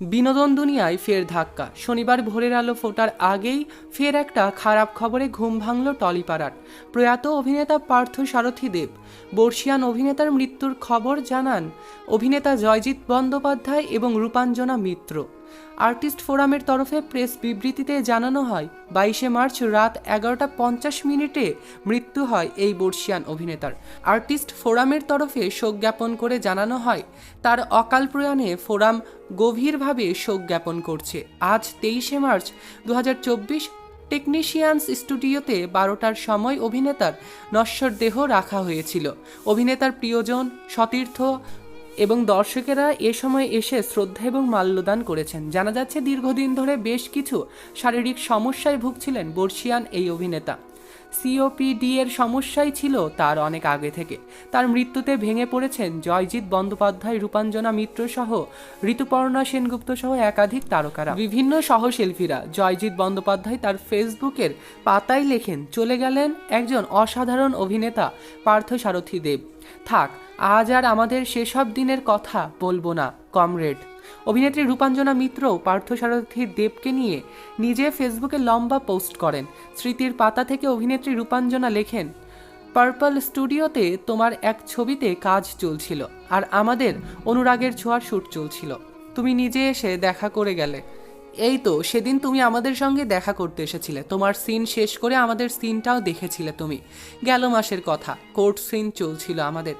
বিনোদন দুনিয়ায় ফের ধাক্কা। শনিবার ভোরের আলো ফোটার আগেই ফের একটা খারাপ খবরে ঘুম ভাঙল টলিপাড়ার। প্রয়াত অভিনেতা পার্থ সারথী দেব, বর্ষিয়ান অভিনেতার মৃত্যুর খবর জানান অভিনেতা জয়জিৎ বন্দ্যোপাধ্যায় এবং রূপাঞ্জনা মিত্র। আর্টিস্ট ফোরামের তরফে প্রেস বিবৃতিতে জানানো হয়, বাইশে মার্চ রাত এগারোটা পঞ্চাশ মিনিটে মৃত্যু হয় এই বর্ষিয়ান অভিনেতার। আর্টিস্ট ফোরামের তরফে শোক জ্ঞাপন করে জানানো হয়, তার অকাল প্রয়াণে ফোরাম গভীরভাবে শোক জ্ঞাপন করছে। আজ তেইশে মার্চ দু হাজার চব্বিশ টেকনিশিয়ানস স্টুডিওতে বারোটার সময় অভিনেতার নশ্বর দেহ রাখা হয়েছিল। অভিনেতার প্রিয়জন সতীর্থ এবং দর্শকেরা এ সময় এসে শ্রদ্ধা এবং মাল্যদান করেছেন। জানা যাচ্ছে, দীর্ঘদিন ধরে বেশ কিছু শারীরিক সমস্যায় ভুগছিলেন বর্ষিয়ান এই অভিনেতা। সিওপিডি এর সমস্যাই ছিল তার অনেক আগে থেকে। তার মৃত্যুতে ভেঙে পড়েছেন জয়জিৎ বন্দ্যোপাধ্যায়, রূপাঞ্জনা মিত্র সহ ঋতুপর্ণা সেনগুপ্ত সহ একাধিক তারকারা। বিভিন্ন সহশিল্পীরা জয়জিৎ বন্দ্যোপাধ্যায় তার ফেসবুকের পাতায় লেখেন, চলে গেলেন একজন অসাধারণ অভিনেতা পার্থ সারথী দেব। থাক আজ আর আমাদের সেসব দিনের কথা বলব না, কমরেড। অভিনেত্রী রূপাঞ্জনা মিত্র পার্থসারথী দেবকে নিয়ে নিজে ফেসবুকে লম্বা পোস্ট করেন। স্মৃতির পাতা থেকে অভিনেত্রী রূপাঞ্জনা লেখেন, পার্পল স্টুডিওতে তোমার এক ছবিতে কাজ চলছিল আর আমাদের অনুরাগের ছোঁয়ার শ্যুট চলছিল। তুমি নিজে এসে দেখা করে গেলে। এই তো, সেদিন তুমি আমাদের সঙ্গে দেখা করতে এসেছিলে। তোমার সিন শেষ করে আমাদের সিনটাও দেখেছিলে তুমি। গেল মাসের কথা, কোর্ট সিন চলছিল আমাদের।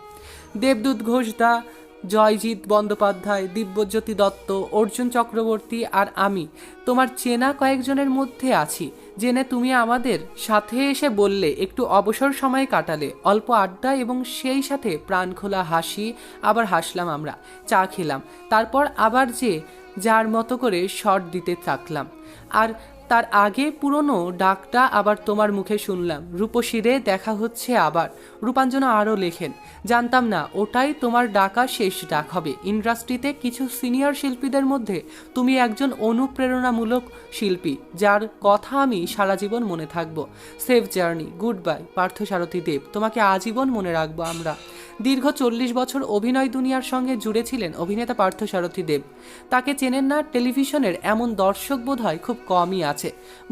দেবদূত ঘোষ দা জয়জিৎ বন্দ্যোপাধ্যায়, দিব্যজ্যোতি দত্ত, অর্জুন চক্রবর্তী আর আমি। তোমার চেনা কয়েকজনের মধ্যে আছি, জেনে তুমি আমাদের সাথে এসে বললে, একটু অবসর সময় কাটালে। অল্প আড্ডা এবং সেই সাথে প্রাণ খোলা হাসি, আবার হাসলাম আমরা, চা খেলাম। তারপর আবার যে, যার মতো করে শট দিতে থাকলাম। আর তার আগে পুরনো ডাকটা আবার তোমার মুখে শুনলাম। রূপসীরে দেখা হচ্ছে আবার। রূপাঞ্জনা আরও লেখেন, জানতাম না, ওটাই তোমার ডাকা শেষ ডাক হবে। ইন্ডাস্ট্রিতে কিছু সিনিয়র শিল্পীদের মধ্যে তুমি একজন অনুপ্রেরণামূলক শিল্পী, যার কথা আমি সারা জীবন মনে থাকব। Safe journey, good bye Parthasarathi Deb, তোমাকে আজীবন মনে রাখব আমরা। দীর্ঘ চল্লিশ বছর অভিনয় দুনিয়ার সঙ্গে জুড়ে ছিলেন অভিনেতা পার্থসারথী দেব। তাকে চেনেন না টেলিভিশনের এমন দর্শক বোধ হয় খুব কমই আছে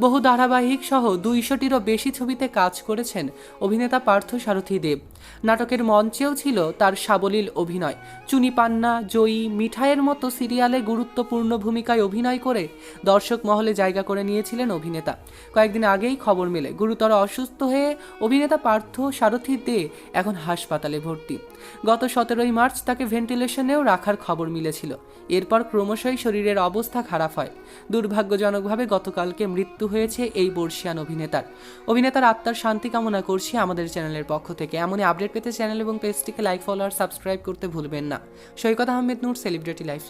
বহু ধারাবাহিক সহ দুইশোটিরও বেশি ছবিতে কাজ করেছেন অভিনেতা পার্থ সারথী দেব। নাটকের মঞ্চেও ছিল তার সাবলীল অভিনয়। চুনি পান্না, জয়ী, মিঠাইয়ের মতো সিরিয়ালে গুরুত্বপূর্ণ ভূমিকায় অভিনয় করে দর্শক মহলে জায়গা করে নিয়েছিলেন অভিনেতা। কয়েকদিন আগেই খবর মেলে, গুরুতর অসুস্থ হয়ে অভিনেতা পার্থ সারথী দে এখন হাসপাতালে ভর্তি। গত সতেরোই মার্চ তাকে ভেন্টিলেশনেও রাখার খবর মিলেছিল। এরপর ক্রমশই শরীরের অবস্থা খারাপ হয়। দুর্ভাগ্যজনকভাবে গতকালকে মৃত্যু হয়েছে এই বর্ষিয়ান অভিনেতার। অভিনেতার আত্মার শান্তি কামনা করছি আমাদের চ্যানেলের পক্ষ থেকে। এমনই আপডেট পেতে চ্যানেল এবং পেজটিকে লাইক ফলো আর সাবস্ক্রাইব করতে ভুলবেন না। Saikat Ahmed Noor celebrity life